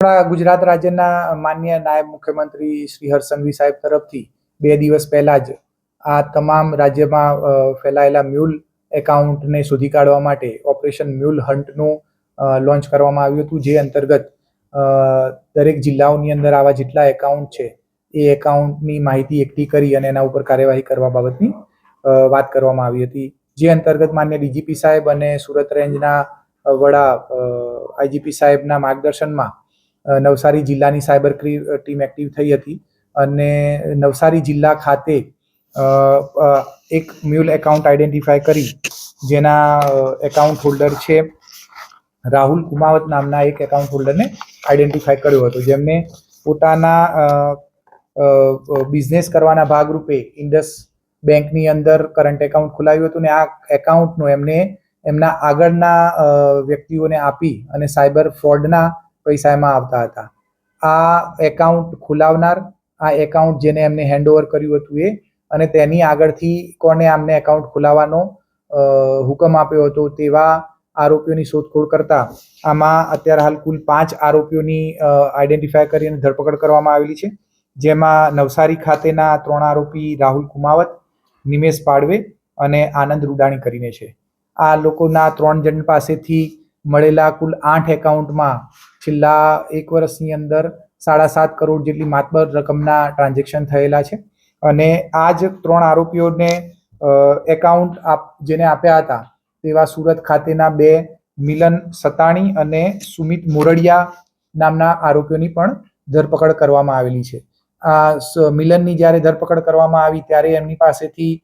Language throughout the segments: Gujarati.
આપણા ગુજરાત રાજ્યના માન્ય નાયબ મુખ્યમંત્રી શ્રી હરસંઘવી સાહેબ તરફથી બે દિવસ પહેલા જ આ તમામ રાજ્યમાં ફેલાયેલા મ્યુલ એકાઉન્ટને શોધી કાઢવા માટે ઓપરેશન મ્યુલ હન્ટનું લોન્ચ કરવામાં આવ્યું હતું, જે અંતર્ગત દરેક જિલ્લાઓની અંદર આવા જેટલા એકાઉન્ટ છે, એ એકાઉન્ટની માહિતી એકઠી કરી અને એના ઉપર કાર્યવાહી કરવા બાબતની વાત કરવામાં આવી હતી. જે અંતર્ગત માન્ય ડીજીપી સાહેબ અને સુરત રેન્જના વડા આઈજીપી સાહેબના માર્ગદર્શનમાં નવસારી જિલ્લાની સાયબર ટીમ એક્ટિવ થઈ હતી અને નવસારી જિલ્લા ખાતે એક મ્યુલ એકાઉન્ટ આઈડેન્ટિફાય કરી, જેના એકાઉન્ટ હોલ્ડર છે રાહુલ કુમાવત નામના એક એકાઉન્ટ હોલ્ડરને આઈડેન્ટિફાય કર્યો હતો. જેમને પોતાના બિઝનેસ કરવાના ભાગરૂપે ઇન્ડસ બેંકની અંદર કરંટ એકાઉન્ટ ખોલાવ્યું હતું ને આ એકાઉન્ટનું એમને એમના આગળના વ્યક્તિઓને આપી અને સાયબર ફ્રોડના પૈસા એમાં આવતા હતા. આ એકાઉન્ટ ખોલાવનાર, આ એકાઉન્ટ જેને એમને હેન્ડઓવર કર્યું હતું એ, અને તેની આગળથી કોને આમને એકાઉન્ટ ખોલાવવાનો હુકમ આપ્યો હતો તેવા આરોપીઓની શોધખોળ કરતા, આમાં અત્યારે હાલ કુલ પાંચ આરોપીઓની આઈડેન્ટિફાય કરી અને ધરપકડ કરવામાં આવેલી છે. જેમાં નવસારી ખાતેના ત્રણ આરોપી રાહુલ કુમાવત, નિમેશ પાડવે અને આનંદ રૂડાણી કરીને છે. આ લોકોના ત્રણ જણ પાસેથી મળેલા કુલ આઠ એકાઉન્ટમાં છેલ્લા એક વર્ષની અંદર સાડા સાત કરોડ જેટલી માતબર રકમના ટ્રાન્ઝેક્શન થયેલા છે. અને આ જ ત્રણ આરોપીઓને એકાઉન્ટ આપ, જેને આપ્યા હતા, તેવા સુરત ખાતેના બે મિલન સતાણી અને સુમિત મોરડિયા નામના આરોપીઓની પણ ધરપકડ કરવામાં આવેલી છે. આ મિલનની જ્યારે ધરપકડ કરવામાં આવી ત્યારે એમની પાસેથી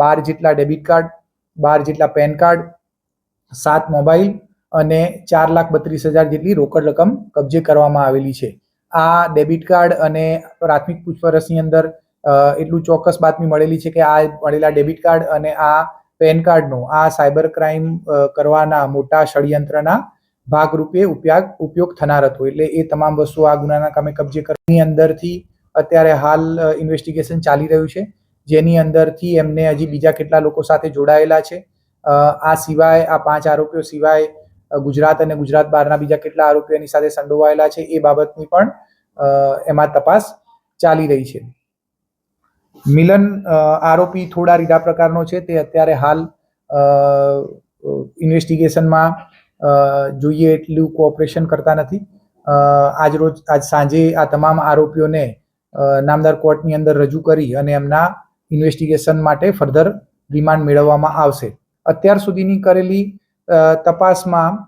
બાર જેટલા ડેબિટ કાર્ડ, બાર જેટલા પેન કાર્ડ, સાત મોબાઈલ અને ચાર લાખ બત્રીસ હજાર જેટલી રોકડ રકમ કબજે કરવામાં આવેલી છે. આ ડેબિટ કાર્ડ અને પ્રાથમિક પૂછપરછની અંદર એટલું ચોક્કસ બાતમી મળેલી છે કે આ મળેલા ડેબિટ કાર્ડ અને આ પેન કાર્ડનો, આ સાયબર ક્રાઇમ કરવાના મોટા ષડયંત્રના ભાગરૂપે ઉપયોગ ઉપયોગ થનાર હતો. એટલે એ તમામ વસ્તુઓ આ ગુનાના કામે કબજે કરવાની અંદરથી અત્યારે હાલ ઇન્વેસ્ટિગેશન ચાલી રહ્યું છે. જેની અંદરથી એમને હજી બીજા કેટલા લોકો સાથે જોડાયેલા છે. આ સિવાય, આ પાંચ આરોપીઓ સિવાય ગુજરાત અને ગુજરાત બહારના બીજા કેટલા આરોપીઓની સાથે સંડોવાયેલા છે એ બાબતની પણ એમાં તપાસ ચાલી રહી છે. મિલન આરોપી થોડા રીડા પ્રકારનો છે, તે અત્યારે હાલ ઇન્વેસ્ટિગેશનમાં જોઈએ એટલું કોઓપરેશન કરતા નથી. આજ રોજ, આજ સાંજે આ તમામ આરોપીઓને નામદાર કોર્ટની અંદર રજૂ કરી અને એમના ઇન્વેસ્ટિગેશન માટે ફર્ધર રિમાન્ડ મેળવવામાં આવશે. અત્યાર સુધીની કરેલી તપાસમાં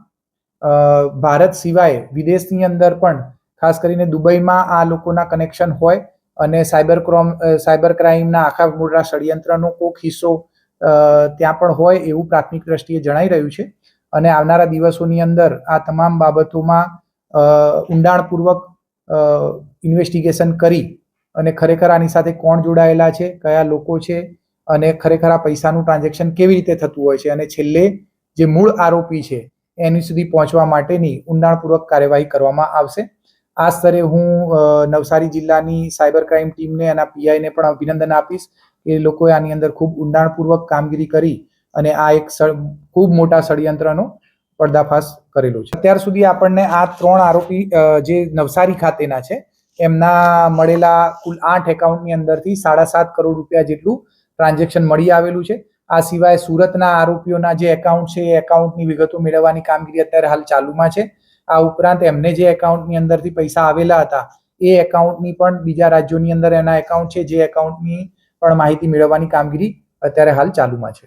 ભારત સિવાય વિદેશની અંદર પણ, ખાસ કરીને દુબઈમાં આ લોકોના કનેક્શન હોય અને સાયબર ક્રોમ સાયબર ક્રાઇમના આખા મોટા ષડયંત્રનો કોક હિસ્સો ત્યાં પણ હોય એવું પ્રાથમિક દ્રષ્ટિએ જણાઈ રહ્યું છે. અને આવનારા દિવસોની અંદર આ તમામ બાબતોમાં ઊંડાણપૂર્વક ઇન્વેસ્ટિગેશન કરી અને ખરેખર આની સાથે કોણ જોડાયેલા છે, કયા લોકો છે અને ખરેખર આ પૈસાનું ટ્રાન્ઝેક્શન કેવી રીતે થતું હોય છે અને છેલ્લે જે મૂળ આરોપી છે, એની સુધી પહોંચવા માટેની ઊંડાણપૂર્વક કાર્યવાહી કરવામાં આવશે. આ સ્તરે હું નવસારી જિલ્લાની સાયબર ક્રાઇમ ટીમને અને પીઆઈને પણ અભિનંદન આપીશ એ લોકોએ આની અંદર ખૂબ ઊંડાણપૂર્વક કામગીરી કરી અને આ એક ખૂબ મોટા ષડયંત્રનો પર્દાફાશ કરેલો છે. અત્યાર સુધી આપણને આ ત્રણ આરોપી જે નવસારી ખાતેના છે, એમના મળેલા કુલ આઠ એકાઉન્ટની અંદરથી સાડા સાત કરોડ રૂપિયા જેટલું ટ્રાન્ઝેક્શન મળી આવેલું છે. આ સિવાય સુરતના આરોપીઓના જે એકાઉન્ટ છે, એ એકાઉન્ટની વિગતો મેળવવાની કામગીરી અત્યારે હાલ ચાલુમાં છે. આ ઉપરાંત એમને જે એકાઉન્ટની અંદરથી પૈસા આવેલા હતા, એ એકાઉન્ટની પણ બીજા રાજ્યોની અંદર એના એકાઉન્ટ છે, જે એકાઉન્ટની પણ માહિતી મેળવવાની કામગીરી અત્યારે હાલ ચાલુમાં છે.